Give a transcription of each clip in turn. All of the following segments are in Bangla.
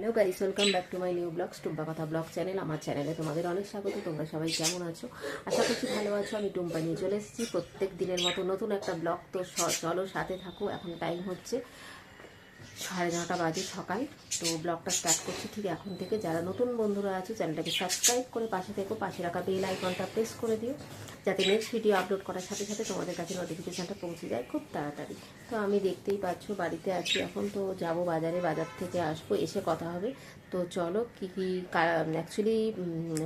Hello guys welcome back to my new blog Tumpa Katha blog channel আমার চ্যানেলে তোমাদের অনেক স্বাগত, তোমরা সবাই কেমন আছো? আশা করছি ভালো আছো, আমি টুম্পা নিয়ে চলে এসেছি। প্রত্যেক দিনের মতো নতুন একটা ব্লগ তো চলো সাথে থাকো, এখন টাইম হচ্ছে সাড়ে নটা বাজে সকাল, তো ব্লগটা স্টার্ট করছি ঠিক এখন থেকে। যারা নতুন বন্ধুরা আছে চ্যানেলটাকে সাবস্ক্রাইব করে পাশে থেকো, পাশে রাখা বেল আইকনটা প্রেস করে দিও। যাতে নেক্সট ভিডিও আপলোড করার সাথে সাথে তোমাদের কাছে নোটিফিকেশানটা পৌঁছে যায় খুব তাড়াতাড়ি। তো আমি দেখতেই পাচ্ছ, বাড়িতে আছি এখন, তো যাব বাজারে, বাজার থেকে আসব, এসে কথা হবে। তো চলো, কী কী অ্যাকচুয়ালি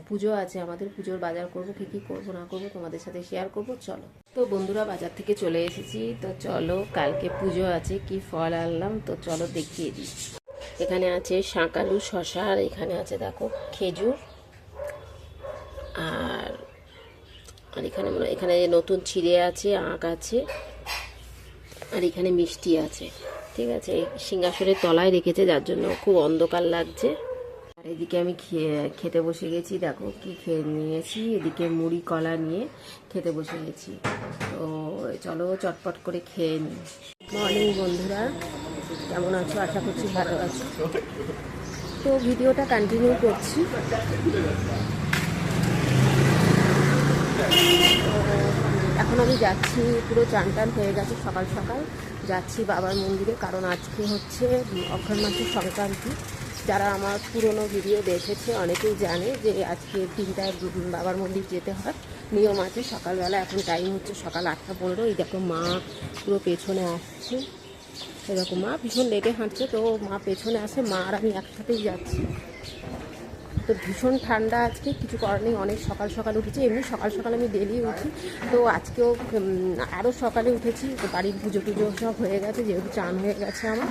পুজো আছে আমাদের, পুজোর বাজার করব, কী কী করব, না করব, তোমাদের সাথে শেয়ার করব, চলো। তো বন্ধুরা, বাজার থেকে চলে এসেছি, তো চলো, কালকে পুজো আছে, কি ফল আনলাম, তো চলো দেখিয়ে দিই। এখানে আছে শাঁকালু শশা এখানে আছে, দেখো, খেজুর আর আর এখানে এখানে নতুন চিড়ে আছে, আঁক আছে, আর এখানে মিষ্টি আছে, ঠিক আছে? সিংহাসনের তলায় রেখেছে, যার জন্য খুব অন্ধকার লাগছে। আর এদিকে আমি খেতে বসে গেছি, দেখো কি খেয়ে নিয়েছি। এদিকে মুড়ি, কলা নিয়ে খেতে বসে গেছি। তো চলো চটপট করে খেয়ে নিই। মর্নিং বন্ধুরা। কেমন আছো? আশা করছি ভালো আছো। তো ভিডিওটা কন্টিনিউ করছি। এখন আমি যাচ্ছি, পুরো চান টান হয়ে গেছে সকাল সকাল। যাচ্ছি বাবার মন্দিরে, কারণ আজকে হচ্ছে অক্ষর মাসের সংক্রান্তি। যারা আমার পুরনো ভিডিও দেখেছে, অনেকেই জানে যে আজকে তিনটায় বাবার মন্দির যেতে হয়। নিয়ম আছে, সকালবেলা এখন টাইম হচ্ছে সকাল আটটা পনেরো। এই দেখো মা পুরো পেছনে আসছে। এরকম মা ভীষণ লেগে হাঁটছে, তো মা পেছনে আসে, মা আর আমি একসাথেই যাচ্ছি। তো ভীষণ ঠান্ডা আজকে, কিছু করার নেই, অনেক সকাল সকাল উঠেছি, এমনি সকাল সকাল আমি ডেলি উঠি। তো আজকেও আরও সকালে উঠেছি, তো বাড়ির পুজো টুজো সব হয়ে গেছে, যেহেতু চান হয়ে গেছে আমার।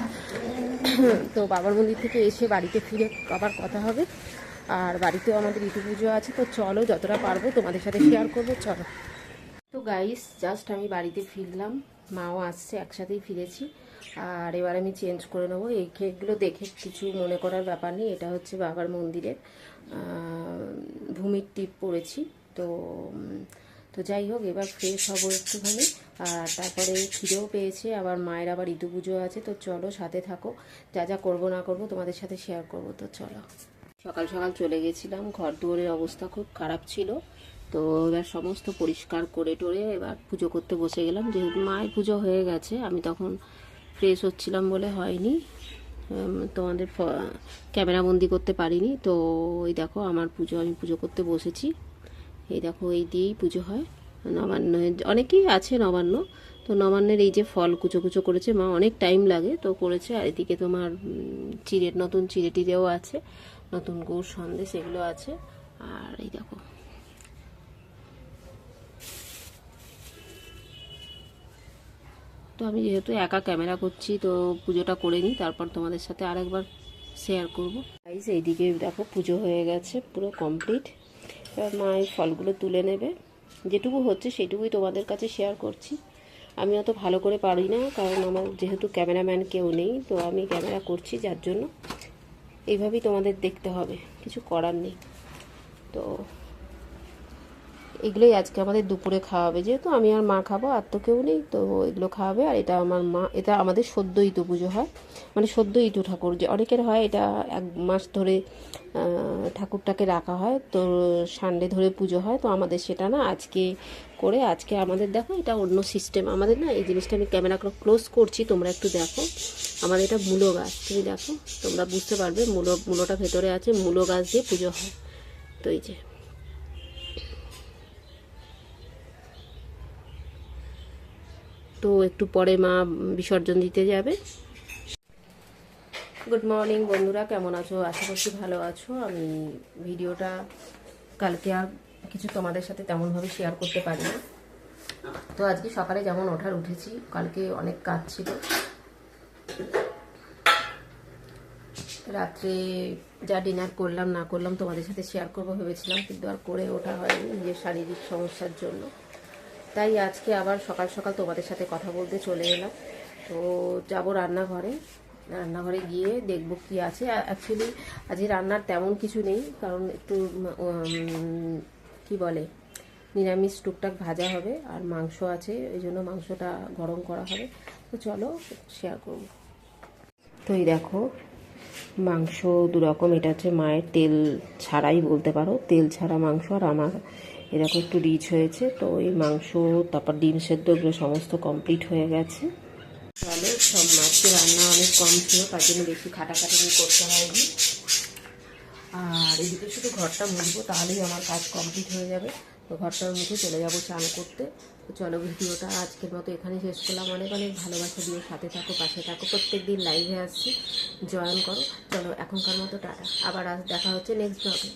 তো বাবার মন্দির থেকে এসে বাড়িতে ফিরে আবার কথা হবে। আর বাড়িতেও আমাদের ঋতু পুজো আছে, তো চলো যতটা পারব তোমাদের সাথে শেয়ার করব, চলো। তো গাইস জাস্ট আমি বাড়িতে ফিরলাম, মাও আসছে, একসাথেই ফিরেছি। আর এবার আমি চেঞ্জ করে নেব। এই কেকগুলো দেখে কিছু মনে করার ব্যাপার নেই, এটা হচ্ছে বাবার মন্দিরের ভূমির টিপ পড়েছি। তো তো যাই হোক, এবার ফ্রেশ হব একটুখানি। আর তারপরে খিদেও পেয়েছে, আবার মায়ের আবার ঋতু পুজো আছে। তো চলো সাথে থাকো, যা যা করব না করব তোমাদের সাথে শেয়ার করব। তো চলো। সকাল সকাল চলে গেছিলাম, ঘর দুয়ারের অবস্থা খুব খারাপ ছিল। তো এবার সমস্ত পরিষ্কার করে টোরে এবার পুজো করতে বসে গেলাম। যেহেতু মায়ের পুজো হয়ে গেছে, আমি তখন ফ্রেশ হচ্ছিলাম বলে হয়নি। তোমাদের ক্যামেরা বন্দি করতে পারিনি। তো এই দেখো আমার পুজো, আমি পুজো করতে বসেছি। এই দেখো, এই দিয়েই পুজো হয়। নবান্ন অনেকেই আছে নবান্ন। তো নবান্নের এই যে ফল কুচো কুচো করেছে, মা অনেক টাইম লাগে। তো করেছে, আর এদিকে তোমার চিড়ের নতুন চিড়ে টিড়েও আছে। নতুন গুড় সন্দেশ এগুলো আছে। আর এই দেখো আমি যেহেতু একা ক্যামেরা করছি, তো পুজোটা করে নিই, তারপর তোমাদের সাথে আরেকবার শেয়ার করব। গাইস এইদিকে দেখো পুজো হয়ে গেছে, পুরো কমপ্লিট এবার মা এই ফলগুলো তুলে নেবে। যেটুকু হচ্ছে সেটুকুই তোমাদের কাছে শেয়ার করছি। আমি অত ভালো করে পারি না, কারণ আমার যেহেতু ক্যামেরাম্যান কেউ নেই, তো আমি ক্যামেরা করছি যার জন্য। এইভাবেই তোমাদের দেখতে হবে, কিছু করার নেই। তো এগুলোই আজকে আমাদের দুপুরে খাওয়াবে। যেহেতু আমি আর মা খাব, আর তো কেউ নেই, তো এগুলো খাওয়াবে। আর এটা আমার মা, এটা আমাদের সদ্য ইতু পুজো হয়। মানে সদ্য ইতু ঠাকুর। যে অনেকের হয় এটা এক মাস ধরে ঠাকুরটাকে রাখা হয়। তো সানডে ধরে পুজো হয়। তো আমাদের সেটা না আজকে করে, আজকে আমাদের দেখো এটা অন্য সিস্টেম। আমাদের না এই জিনিসটা আমি ক্যামেরা ক্লোজ করছি, তোমরা একটু দেখো। আমাদের এটা মূলো গাছ, তুমি দেখো। তোমরা বুঝতে পারবে, মূলো মূলোটা ভেতরে আছে, মূলো গাছ দিয়ে পুজো হয়। তো এই যে। তো একটু পরে মা বিসর্জন দিতে যাবে। গুড মর্নিং বন্ধুরা, কেমন আছো? আশা করছি ভালো আছো। আমি ভিডিওটা কালকে আর কিছু তোমাদের সাথে তেমনভাবে শেয়ার করতে পারি না তো আজকে সকালে যেমন ওঠার উঠেছি, কালকে অনেক কাজ ছিল। রাত্রে যা ডিনার করলাম, না করলাম তোমাদের সাথে শেয়ার করব ভেবেছিলাম, কিন্তু আর করে ওঠা হয়নি, নিজের শারীরিক সমস্যার জন্য। তাই আজকে আবার সকাল সকাল তোমাদের সাথে কথা বলতে চলে এলাম। তো যাব রান্নাঘরে। রান্নাঘরে গিয়ে দেখব কি আছে। অ্যাকচুয়ালি আজকে রান্নার তেমন কিছু নেই, কারণ একটু কি বলে, নিরামিষ টুকটাক ভাজা হবে আর মাংস আছে, এই জন্য মাংসটা গরম করা হবে। তো চলো শেয়ার করব। তো এই দেখো, মাংস দু রকম এটা হচ্ছে মায়ের তেল ছাড়াই বলতে পারো। তেল ছাড়া মাংস আর আমার এরকম একটু রিচ হয়েছে, তো এই মাংস, তারপর ডিম সেদ্ধ এগুলো সমস্ত কমপ্লিট হয়ে গেছে। তাহলে সব মাছকে রান্না অনেক কম ছিল, তার জন্য বেশি খাটাখাটি করতে হয়নি। আর এদিকে শুধু ঘরটা মুছবো, তাহলেই আমার কাজ কমপ্লিট হয়ে যাবে। তো ঘরটা মুখে চলে যাব চান করতে। তো চলো ভিডিওটা আজকের মতো এখানে শেষ করলাম। অনেক অনেক ভালোবাসা দিয়ে সাথে থাকো, পাশে থাকো। প্রত্যেক দিন লাইভে আসছি। জয়েন করো। চলো এখনকার মতো টাটা। আবার আজ দেখা হচ্ছে নেক্সট ব্লগে